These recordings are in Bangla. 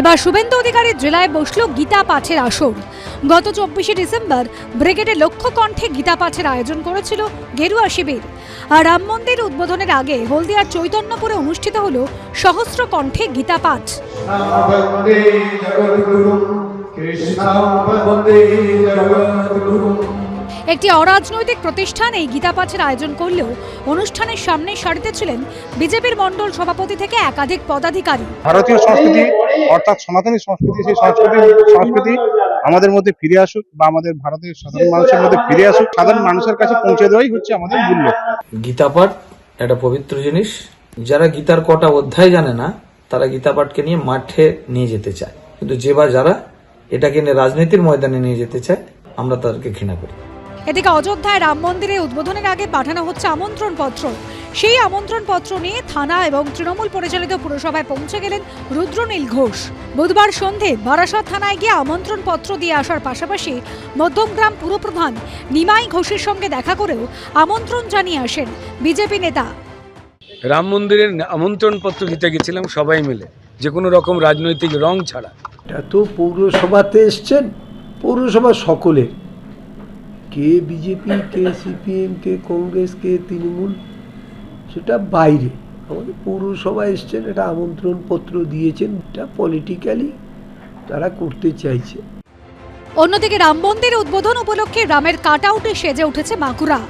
এবার শুভেন্দু অধিকারীর জেলায় বসল গীতা পাঠের আসর। গত চব্বিশে ডিসেম্বর ব্রিগেডে লক্ষ্য কণ্ঠে গীতা পাঠের আয়োজন করেছিল গেরুয়া শিবির। আর রাম মন্দির উদ্বোধনের আগে হলদিয়ার চৈতন্যপুরে অনুষ্ঠিত হল সহস্র কণ্ঠে গীতা পাঠ। কৃষ্ণ একটি অরাজনৈতিক প্রতিষ্ঠান এই গীতা পাঠের আয়োজন করলেও অনুষ্ঠানের সামনে সারিতে ছিলেন বিজেপির মণ্ডল সভাপতি থেকে একাধিক পদাধিকারী। ভারতীয় সংস্কৃতি অর্থাৎ সনাতনী সংস্কৃতি সেই সংস্কৃতি সংস্কৃতি আমাদের মধ্যে ফিরে আসুক বা আমাদের ভারতের সাধারণ মানুষের মধ্যে ফিরে আসুক সাধারণ মানুষের কাছে পৌঁছে দেওয়াই হচ্ছে আমাদের মূল্য গীতা পাঠ একটা পবিত্র জিনিস। যারা গীতার কটা অধ্যায় জানে না তারা গীতা পাঠকে নিয়ে মাঠে নিয়ে যেতে চায়। কিন্তু যে বা যারা এটাকে নিয়ে রাজনীতির ময়দানে নিয়ে যেতে চায় আমরা তাদেরকে ঘৃণা করি। এদিকে অযোধ্যায় রাম মন্দিরে উদ্বোধনের আগে পাঠানো হচ্ছে আমন্ত্রণ পত্র সেই আমন্ত্রণ পত্র নিয়ে থানা এবং তৃণমূল পরিচালিত পুরসভায় পৌঁছে গেলেন রুদ্রনীল ঘোষ। বুধবার সন্ধে বারাসত থানায় গিয়ে আমন্ত্রণ পত্র দিয়ে আসার পাশাপাশি মধ্যমগ্রাম পুরপ্রধান নিমাই ঘোষের সঙ্গে দেখা করেও আমন্ত্রণ জানিয়ে আসেন বিজেপি নেতা। রাম মন্দিরের আমন্ত্রণ পত্র দিতে গেছিলাম সবাই মিলে যে কোনো রকম রাজনৈতিক রং ছাড়া। এটা তো পৌরসভাতে এসছেন পৌরসভা সকলের। কে বিজেপি কে সিপিএম কে কংগ্রেস কে তৃণমূল সেটা বাইরে। আমাদের পৌরসভা এসছেন এটা আমন্ত্রণ পত্র দিয়েছেন এটা পলিটিক্যালি তারা করতে চাইছে। অন্যদিকে রাম মন্দির উদ্বোধন উপলক্ষে রামের কাট আউটে সেজে উঠেছে বাঁকুড়া।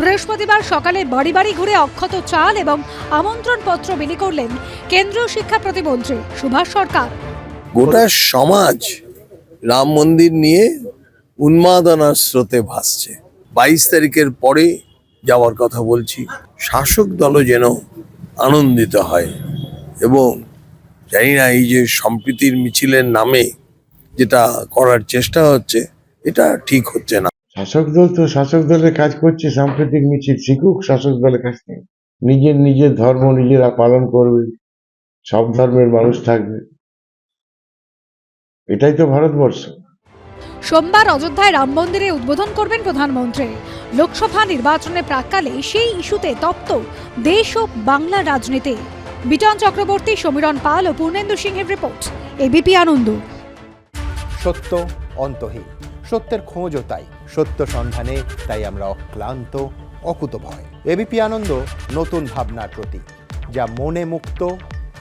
বৃহস্পতিবার সকালে বাড়ি বাড়ি ঘুরে অক্ষত চাল এবং আমন্ত্রণ পত্র বিলি করলেন কেন্দ্রীয় শিক্ষা প্রতিমন্ত্রী সুভাষ সরকার। গোটা সমাজ রাম মন্দির নিয়ে উন্মাদনার স্রোতে ভাসছে। বাইশ তারিখের পরে যাওয়ার কথা বলছি, শাসক দলও যেন আনন্দিত হয় এবং জানি না এই যে সম্প্রীতির মিছিলের নামে যেটা করার চেষ্টা হচ্ছে, এটা ঠিক হচ্ছে না। শাসক দল তো শাসক দলের কাজ করছে, সাম্প্রতিক মিছিল শিখুক শাসক দলের কাছ থেকে। নিজের নিজের ধর্ম নিজেরা পালন করবে, সব ধর্মের মানুষ থাকবে। এটাই তো ভারতবর্ষ। সোমবার অযোধ্যায় রাম মন্দিরে উদ্বোধন করবেন প্রধানমন্ত্রী। লোকসভা নির্বাচনের প্রাককালে সেই ইস্যুতে তপ্ত দেশ ও বাংলা রাজনীতি। বিটন চক্রবর্তী, সমীরণ পাল ও পূর্ণেন্দু সিংহের রিপোর্ট এবিপি আনন্দ। সত্য অন্তহীন, সত্যের খোঁজও তাই, সত্য সন্ধানে তাই আমরা অক্লান্ত, অকুতভয়। এবিপি আনন্দ, নতুন ভাবনার প্রতীক, যা মনে মুক্ত